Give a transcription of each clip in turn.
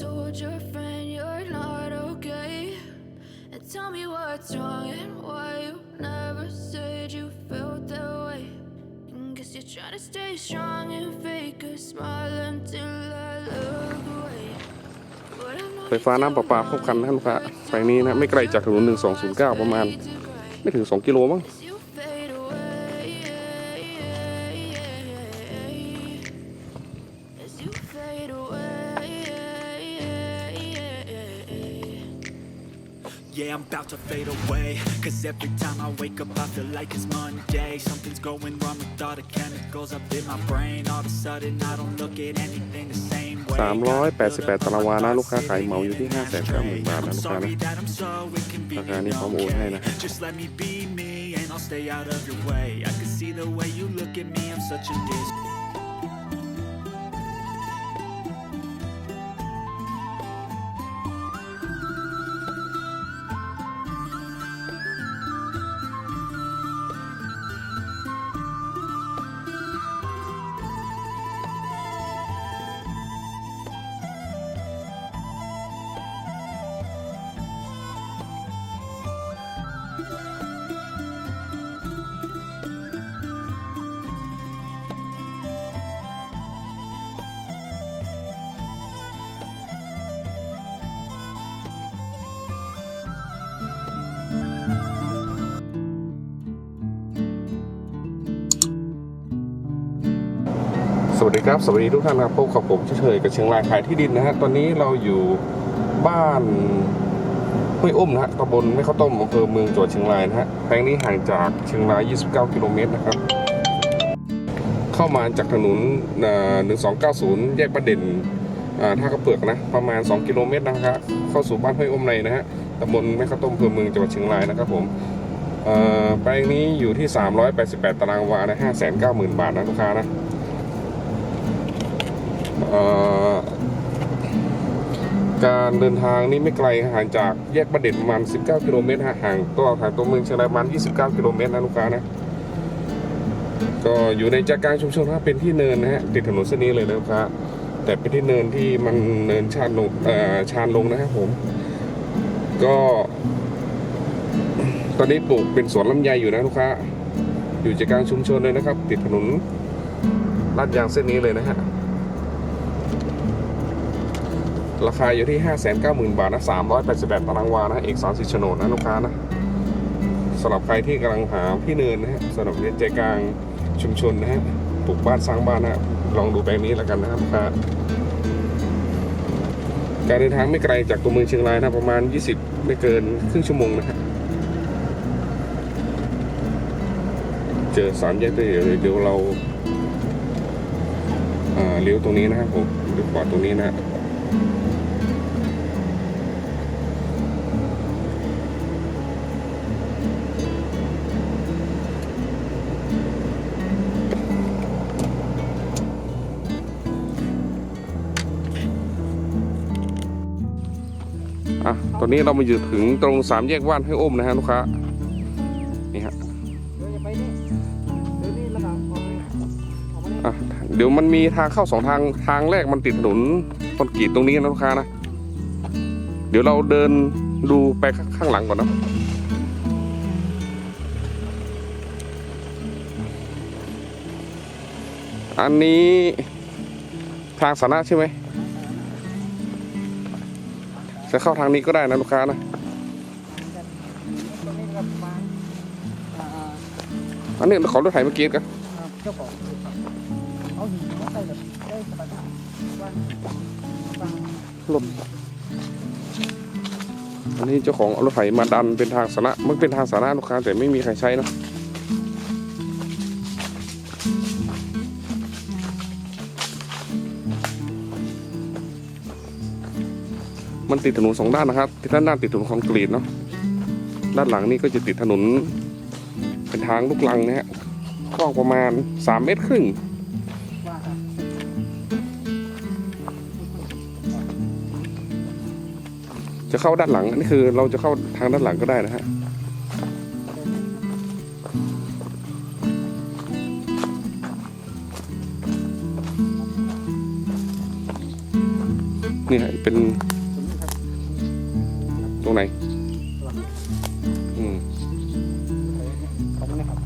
told your friend you're not okay? And tell me what's wrong and why you never said you felt that way. And guess you're trying to stay strong and fake a smile until I look away. But I know ไฟฟ้าน้ำประปาครบครันนะลูกค้าแปลงนี้นะไม่ไกลจากถนน 1209 ประมาณ ไม่ถึง 2 กิโลมั้ง about to fade away Cause every time I wake up I feel like it's Monday Something's going wrong with all the chemicals up in my brain All of a sudden I don't look at anything the same way 388ตารางวานะลูกค้าขายเหมาอยู่ที่ 590,000 บาทนะ I'm ลูกค้า sorry นะ that I'm so ราคานี้ inconvenient พร้อมโอนให้นะ Just let me be me and I'll stay out of your way I can see the way you look at me I'm such a dis วัสดีครับสวัสดีทุกท่านครับพบกับผมเฉยกับเชียงรายขายที่ดินนะฮะตอนนี้เราอยู่บ้านห้วยอุ้มนะฮะตำบลแม่ข้าวต้มอำเภอเมืองจังหวัดเชียงรายนะฮะแปลงนี้ห่างจากเชียงราย 29 กิโลเมตรนะครับ เข้ามาจากถนน1290 แยกประเด็นท่ากระเปือกนะประมาณ 2 กิโลเมตรนะครับเข้าสู่บ้านห้วยอุ้มในนะฮะตำบลแม่ข้าวต้มอำเภอเมืองจังหวัดเชียงรายนะครับผมแปลงนี้อยู่ที่ 388 ตารางวานะ590,000 บาทนะลูกค้านะ การเดินทางนี่ไม่ไกลห่างจากแยกประเด็นประมาณ 19 กิโลเมตรฮะห่างตัวห่างตัวเมืองเชียงรายประมาณ 29 กิโลเมตรนะลูกค้านะ ก็อยู่ในใจกลางชุมชนถ้าเป็นที่เนินนะฮะติดถนนเส้นนี้เลยนะลูกค้าแต่เป็นที่เนินที่มันเนินชานลงเอ่อชานลงนะครับผม ก็ ตอนนี้ปลูกเป็นสวนลำไยอยู่นะลูกค้า อยู่ใจกลางชุมชนเลยนะครับ ติดถนนลาดยางเส้นนี้เลยนะฮะ ราคาอยู่ที่ 590,000 บาทนะ388ตารางวานะเอกสารสิทธิ์โฉนดนะลูกค้านะสำหรับใครที่กำลังหาที่เนินนะฮะสำหรับในใจกลางชุมชนนะฮะปลูกบ้านสร้างบ้านนะลองดูแปลงนี้แล้วกันนะครับ การเดินทางไม่ไกลจากตัวเมืองเชียงรายนะประมาณ 20 ไม่เกินครึ่งชั่วโมงนะฮะเจอสามแยกได้เลยเดี๋ยวเราเลี้ยวตรงนี้นะครับผมเลี้ยวขวาตรงนี้นะ ตอนนี้เรามาอยู่ถึงตรงสามแยกว่านให้อ้มนะฮะลูกค้า นี่ฮะเดี๋ยวจะไปนี่เดี๋ยวนี่ระดับออกเลยออกมาเนี่ยอะเดี๋ยวมันมีทางเข้าสองทางทางแรกมันติดถนนคอนกรีตตรงนี้นะลูกค้านะ เดี๋ยวเราเดินดูไปข้างหลังก่อนนะอันนี้ทางสาธารณะใช่ไหม จะเข้าทางนี้ก็ได้นะลูกค้านะตรงนี้นะครับมาอ่าอันนี้ขอรถไถเมื่อกี้กันอ่าเจ้าของคือครับเอาหินมาใส่แบบได้สบายๆว่าฟังรถอันนี้เจ้าของเอารถไถมาดันเป็นทางสาธารณะมันเป็นทางสาธารณะลูกค้าแต่ไม่มีใครใช้นะ มันติดถนนสองด้านนะครับที่ด้านหน้าติดถนนคอนกรีตเนาะด้านหลังนี่ก็จะติดถนน เป็นทางลูกลังนะฮะกว้างประมาณ 3 เมตรครึ่งจะเข้าด้านหลังอันนี่คือเราจะเข้าทางด้านหลังก็ได้นะฮะนี่ฮะเป็น ตรงไหนหลังอืมของมันนะครับ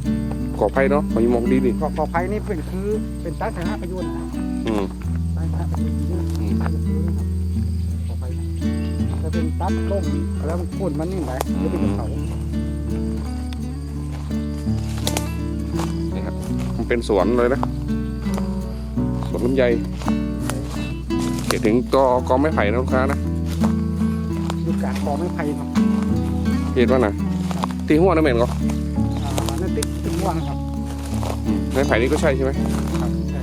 ขออภัยเนาะขอยิ้มมองดีดิกอขอไผ่นี่เป็นคือเป็นตั้งฐานะประโยชน์นะอืม ตั้งฐานะประโยชน์นี่อืมตั้งฐานะประโยชน์นะครับขอไผ่นะจะเป็นตัดต้มแล้วมันพ่นมันนี่ไหนหรือเป็นเขานี่ครับมันเป็นสวนเลยนะสวนลำไยเขียนถึงกอกอไม้ไผ่นะลูกค้านะ ดูการกอไม่ไผ่ครับเห็นว่านะตีหัวนะเหม็นก็อ่านั่นติ๊กติ๊กม่วงนะครับอืมไม้ไผ่นี่ก็ใช่ใช่ไหมครับใช่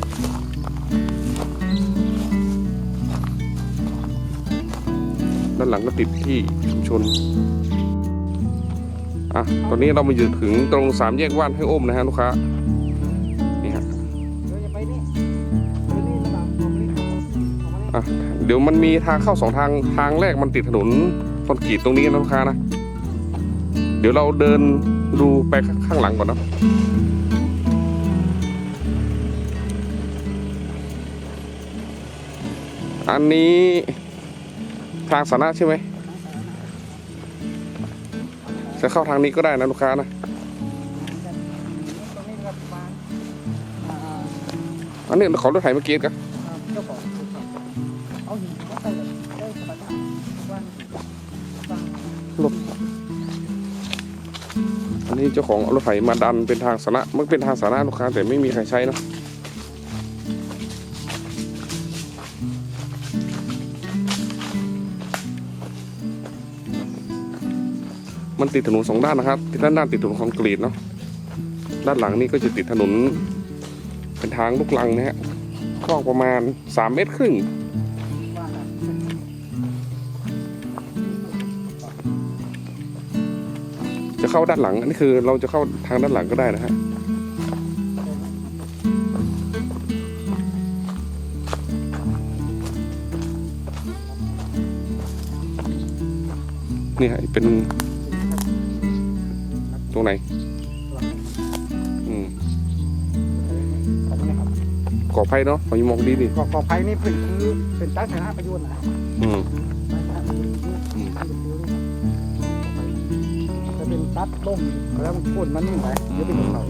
ด้านหลังก็ติดที่ชุมชน อะ ตอนนี้เรามาอยู่ถึงตรงสามแยกว่านให้อมนะฮะลูกค้า นี่ฮะ เดี๋ยวจะไปนี่เดี๋ยวนี่ระดับเอามานี่เอามานี่ อะเดี๋ยวมันมีทางเข้าสองทางทางแรกมันติดถนนคอนกรีตตรงนี้นะลูกค้านะ เดี๋ยวเราเดินดูไปข้างหลังก่อนนะอันนี้ทางสาธารณะใช่ไหมจะเข้าทางนี้ก็ได้นะลูกค้านะตรงนี้นะครับมาอ่าอันนี้ขอรถไถเมื่อกี้กัน นี้เจ้าของเอารถไถมาดันเป็นทางสาธารณะมันเป็นทางสาธารณะลูกค้าแต่ไม่มีใครใช้เนะมันติดถนนสองด้านนะครับที่ด้านด้านติดถนนคอนกรีตเนาะด้านหลังนี่ก็จะติดถนนเป็นทางลูกลังนะฮะกว้างประมาณสามเมตรครึ่ง เข้าด้านหลัง อันนี้คือเราจะเข้าทางด้านหลังก็ได้นะฮะนี่ฮะเป็น ตรงไหนอืมของมันนะครับขออภัยเนาะขอยิ้มมองดีดิกอขอไผ่นี่เป็นคือเป็นตั้งฐานะประโยชน์นะอืม ตัดต้มแล้วมันพ่นมันนี่ไหนหรือเป็นเขา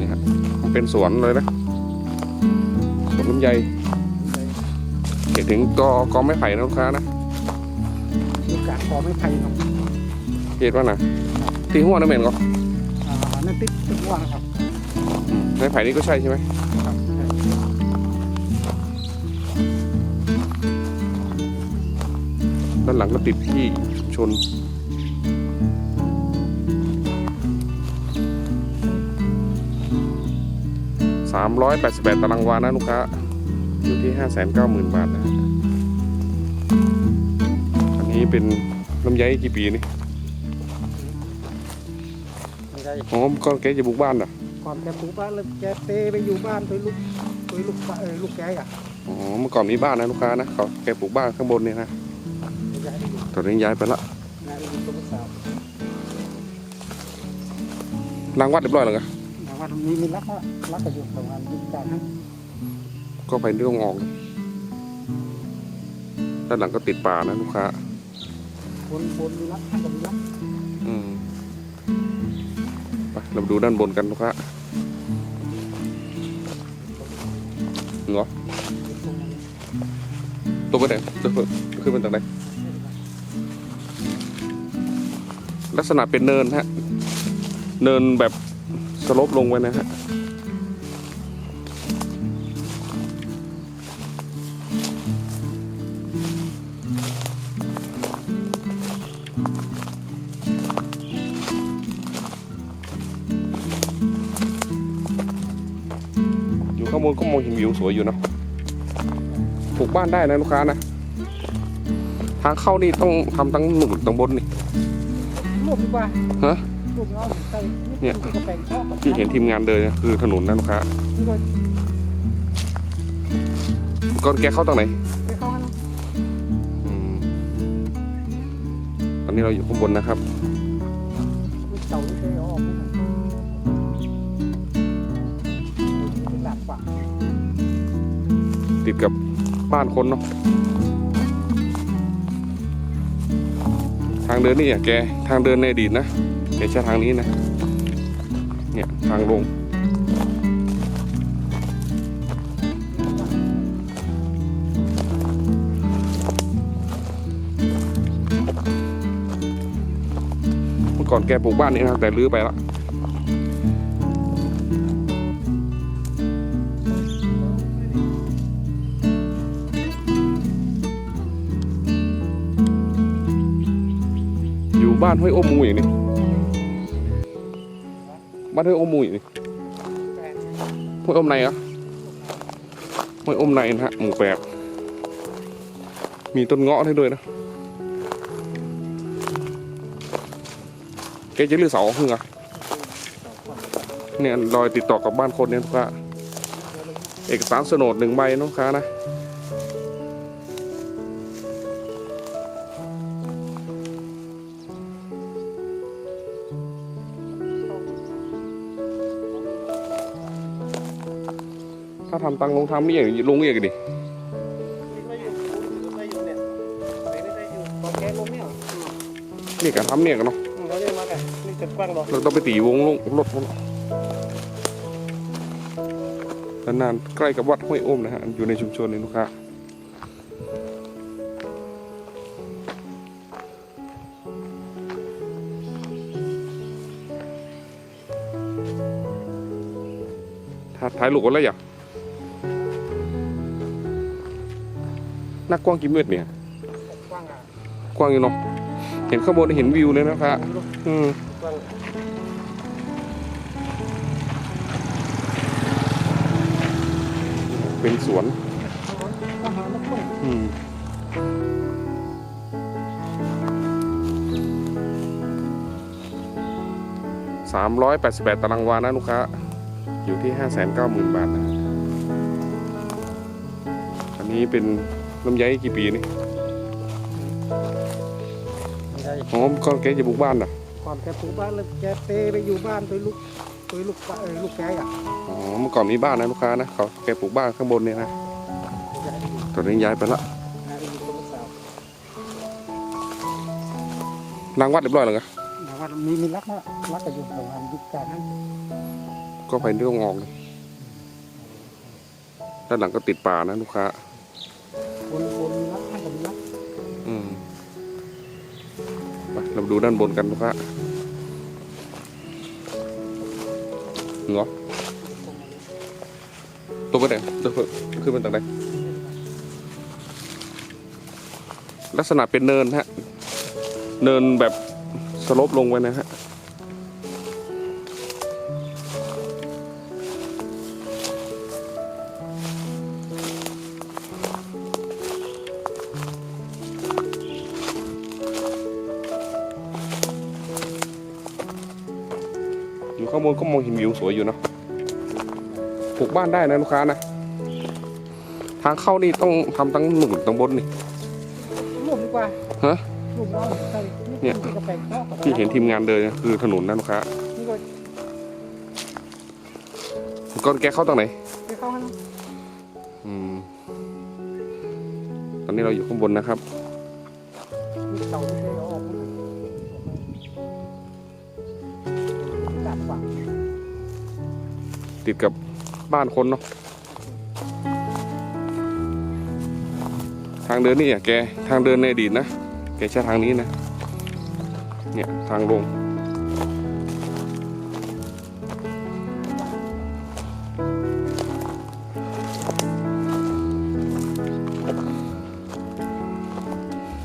นี่ฮะมันเป็นสวนเลยนะสวนลำไยเขียนถึงกอกอไม้ไผ่นะลูกค้านะดูการกอไม่ไผ่ครับเห็นว่านะตีหัวนะเหม็นก็อ่านั่นติ๊กติ๊กม่วงนะครับอืมไม้ไผ่นี่ก็ใช่ใช่ไหม ด้านหลังก็ติดที่ชุมชนสามร้อยแปดสิบแปดตารางวานะลูกค้า อยู่ที่ห้าแสนเก้าหมื่นบาทนะฮะอันนี้เป็นลำไยกี่ปีนี่ไม่ได้อ๋อก็แกจะบุกบ้านเหรอความแกปลูกบ้านแล้วแกเตไปอยู่บ้านตัวลูกตัวลูกบ้านเออลูกแกอะอ๋อเมื่อก่อนมีบ้านนะลูกค้านะเขาแกปลูกบ้านข้างบนเนี่ยนะย้ายไปอยู่ ตอนนี้ย้ายไปละย้ายไปอยู่ตัวลูกสาวล้างวัดเรียบร้อยแล้วไงแต่ว่ามีมีรักว่ารักกันอยู่ประมาณนี้จากนั้นก็ไปเรื่องออกเลยด้านหลังก็ติดป่านะลูกค้าบนบนมีรักข้างกับมีรักอืมไปเรามาดูด้านบนกันลูกค้าเหรอตรงนั้นตัวไปไหนตัวขึ้นเป็นจากไหน ลักษณะเป็นเนินฮะ เนินแบบสลบลงไว้นะฮะอยู่ข้างบนก็มองเห็นวิวสวยอยู่เนาะปลูกบ้านได้นะลูกค้านะ ทางเข้านี่ต้องทำทั้งหนุนทั้งบนนี่ รูปดีกว่าฮะรูปเราใส่เนี่ยที่กระแปงชอบที่เห็นทีมงานเดินคือถนนนะลูกค้าที่ก็ก่อนแกเข้าตรงไหนไปเข้านะอืมตอนนี้เราอยู่ข้างบนนะครับรูปเต่าที่เคยเอาออกนี่นะเป็นหลักกว่าติดกับบ้านคนเนาะ เดินนี่อะแกทางเดินในอดีตนะแกใช้ทางนี้นะ เนี่ยทางลงเมื่อก่อนแกปลูกบ้านนี้นะแต่รื้อไปแล้ว บ้านห้วยโอมูอย่างนี้บ้านห้วยโอมูอย่างนี้ห้วยอมในเหรอะห้วยอมในนะฮะหมู่แปดมีต้นเงาะให้ด้วยนะแกจะเลือกเสาเหรอเนี่ยรอยติดต่อกับบ้านคนเนี่ยลูกค้าเอกสารโฉนดหนึ่งใบนะลูกค้านะำตังลงทำนี่อย่างลงเรียกดินี่ก็อยู่ได้อยู่เนี่ยไหนได้ได้อยู่ตอนแกลงเนี่ยนี่กันทำเนี่ยกันเนาะอืมเราเนี่ยมาแต่นี่เกิดกว้างหรอกเราต้องไปตีวงลงรถพวกนานๆใกล้กับวัดห้วยโอมนะฮะอยู่ในชุมชนนี่ลูกค้าถ้าถ่ายรูปกันแล้วอย่า น้ากว้างกี่เมตรเนี่ยกว้างอะกว้างอยู่เนาะเห็นข้างบนเห็นวิวเลยนะครับอืมเป็นสวนอืมสามร้อยแปดสิบแปดตารางวานะลูกค้า อยู่ที่ห้าแสนเก้าหมื่นบาทนะ อันนี้เป็น น้ำย้กี่ปีนี่ไม่ได้อ๋อก็แกจะบุกบ้านอะก่อนแกปลูกบ้านแล้วแกเตไปอยู่บ้านตัวลูกตัวลูกป้าเออลูกแกอะอ๋อเมื่อก่อนมีบ้านนะลูกค้านะเขาแกปลูกบ้านข้างบนเนี่ยนะย้ายไปอยู่ตอนนี้ย้ายไปละย้ายไปอยู่กับลูกสาวล้างวัดเรียบร้อยแล้วไงแต่ว่ามีมีรักนะรักกันอยู่ประมาณยุคกลางนั้นก็ไปเรื่องออกเลยด้านหลังก็ติดป่านะลูกค้า เราดูด้านบนกันนะครับเงาะตัวไปไหนตัวขึ้นเป็นต่างใดลักษณะเป็นเนินฮะ เนินแบบสลบลงไปนะฮะ อยู่ข้างบนก็มองเห็นวิวสวยอยู่เนาะปลูกบ้านได้นะลูกค้านะ ทางเข้านี่ต้องทำตั้งหนุนตั้งบนนี่รูปดีกว่าฮะรูปน้องใส่เนี่ย ที่กาแฟนอกที่เห็นทีมงานเดินคือถนนนะลูกค้านี่ก็ก่อนแกเข้าตรงไหน ไปเข้าให้นะอืม ตอนนี้เราอยู่ข้างบนนะครับ ติดกับบ้านคนเนาะทางเดินนี่อะแกทางเดินในอดีตนะแกใช้ทางนี้นะ เนี่ยทางลง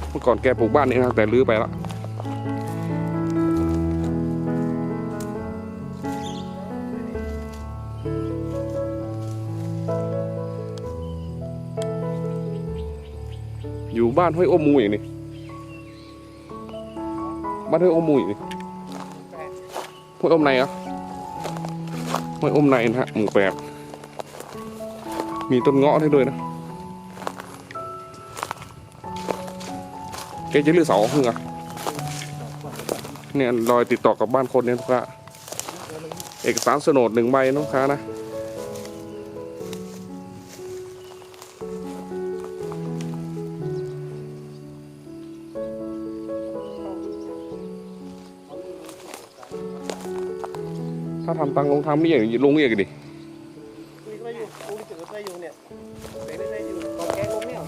เมื่อก่อนแกปลูกบ้านนี้นะแต่รื้อไปแล้ว บ้านห้วยโอมูอย่างนี้บ้านห้วยโอมูอย่างนี้ห้วยอมในเหรอะห้วยอมในนะฮะหมู่แปดมีต้นเงาะให้ด้วยนะแกจะเลือกเสาเหรอเนี่ยรอยติดต่อกับบ้านคนเนี่ยลูกค้าเอกสารโฉนดหนึ่งใบนะลูกค้านะ ทำตังลงทำนี่อย่างลงเรียกดินี่ก็อยู่กูนี่ถือไปอยู่เนี่ยไปได้ได้อยู่ตอนแกงลงเนี่ย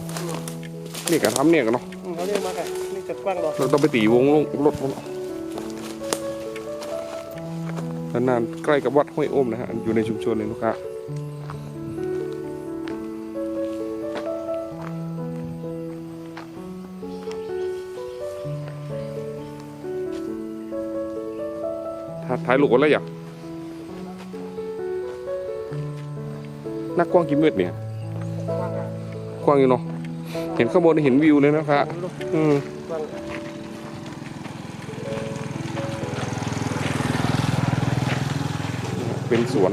นี่กะทำเนี่ยกันเนาะอืมเขาเรียกมาไงนี่จะกว้างหรอเราต้องไปตีวงลงรถนานๆใกล้กับวัดห้วยอ้มนะฮะอยู่ในชุมชนเลยลูกค้าถ้าถ่ายรูปกันแล้วอย่า นักกว้างกี่เมตรเนี่ยกว้างอยู่เนาะเห็นข้างบนเห็นวิวเลยนะครับอืมเป็นสวน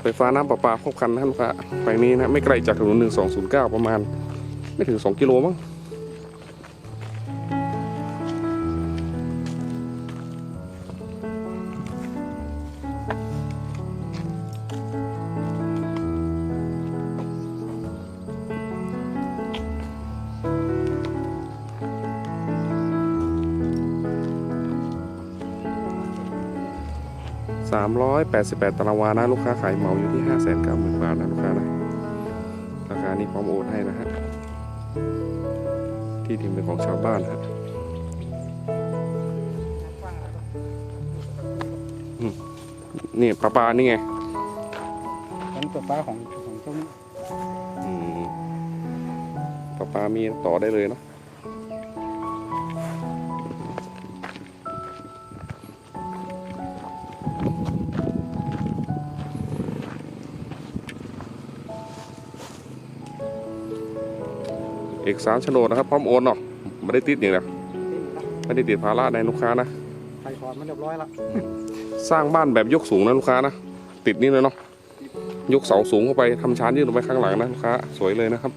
ไฟฟ้าน้ำประปาครบครันนะลูกค้าไปนี้นะ ไม่ไกลจากถนนหนึ่งสองศูนย์เก้าประมาณ ไม่ถึงสองกิโลมั้ง สามร้อยแปดสิบแปดตารางวานะลูกค้าขายเหมาอยู่ที่ห้าแสนเก้าหมื่นบาทนะลูกค้านะราคานี้พร้อมโอนให้นะฮะที่ดินเป็นของชาวบ้านฮะกว้างแล้วนี่ปลาปลานี่ไงฉันเปิดฟ้าของของเจ้านี่อืมปลาปลามีต่อได้เลยเนาะ เอกสารโฉนดนะครับ พร้อมโอนเนาะไม่ได้ติดอย่างเดียวไม่ได้ติดภาระในลูกค้านะไฟถอนมันเรียบร้อยแล้วสร้างบ้านแบบยกสูงนะลูกค้านะติดนี่เลยเนาะยกเสาสูงเข้าไปทำชานยื่นลงไปข้างหลังนะลูกค้าสวยเลยนะครับ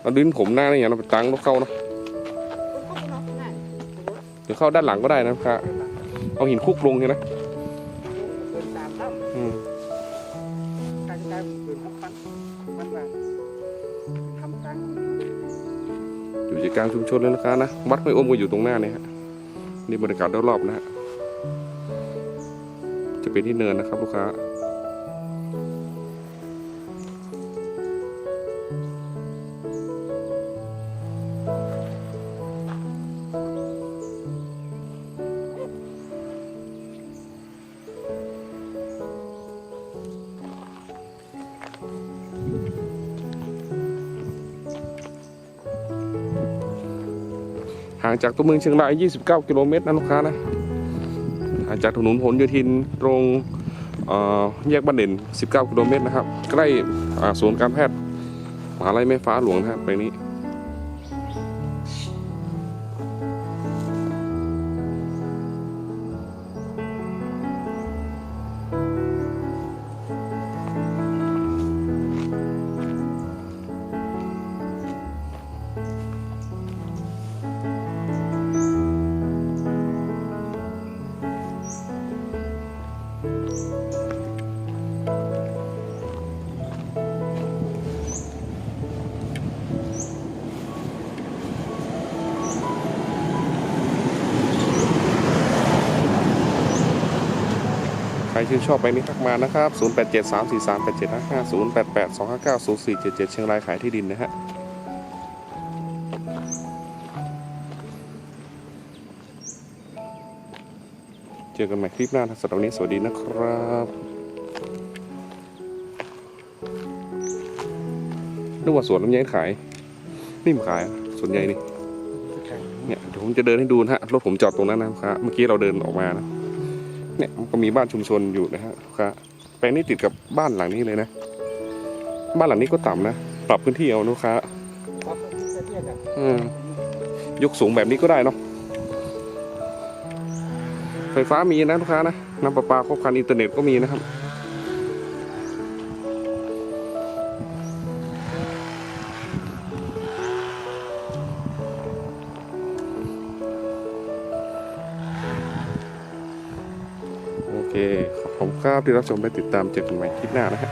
เอาดินผมหน้านี่อย่างเราไปตั้งรถเข้าเนาะหรือเข้าด้านหลังก็ได้นะลูกค้าเอาหินคลุกลงใช่ไหมางชุมชนเลยลูกค้านะวัดห้วยอมก็อยู่ตรงหน้าเนี่ยฮะนี่บรรยากาศรอบๆนะฮะจะเป็นที่เนินนะครับลูกค้า ห่างจากตัวเมืองเชียงราย 29 กิโลเมตรนะลูกค้านะห่างจากถนนผลโยธินตรงแยกบ้านเด่น 19 กิโลเมตรนะครับ ใกล้ศูนย์การแพทย์มหาลัยแม่ฟ้าหลวงนะครับไปนี้ รชื่นชอบไปนี้ทักมานะครับ0873438755 0882590477 เชียงรายขายที่ดินนะฮะเจอกันใหม่คลิปหน้าสำหรับวันนี้สวัสดีนะครับนึกว่าสวนลำไยขาย นี่มนขายส่วนใหญ่นี่เนี่ยเดี๋ยวผมจะเดินให้ดูนะฮะรถผมจอดตรงนั้นนะลูกค้าเมื่อกี้เราเดินออกมานะ เนี่ยมันก็มีบ้านชุมชนอยู่นะฮะลูกค้าแปลงนี้ติดกับบ้านหลังนี้เลยนะ บ้านหลังนี้ก็ต่ำนะ ปรับพื้นที่เอาลูกค้าครับเทียบกันอืมยกสูงแบบนี้ก็ได้เนาะไฟฟ้ามีนะลูกค้านะน้ำประปาครบครันอินเทอร์เน็ตก็มีนะครับ ที่รับชมและติดตามเจอกันใหม่คลิปหน้านะฮะ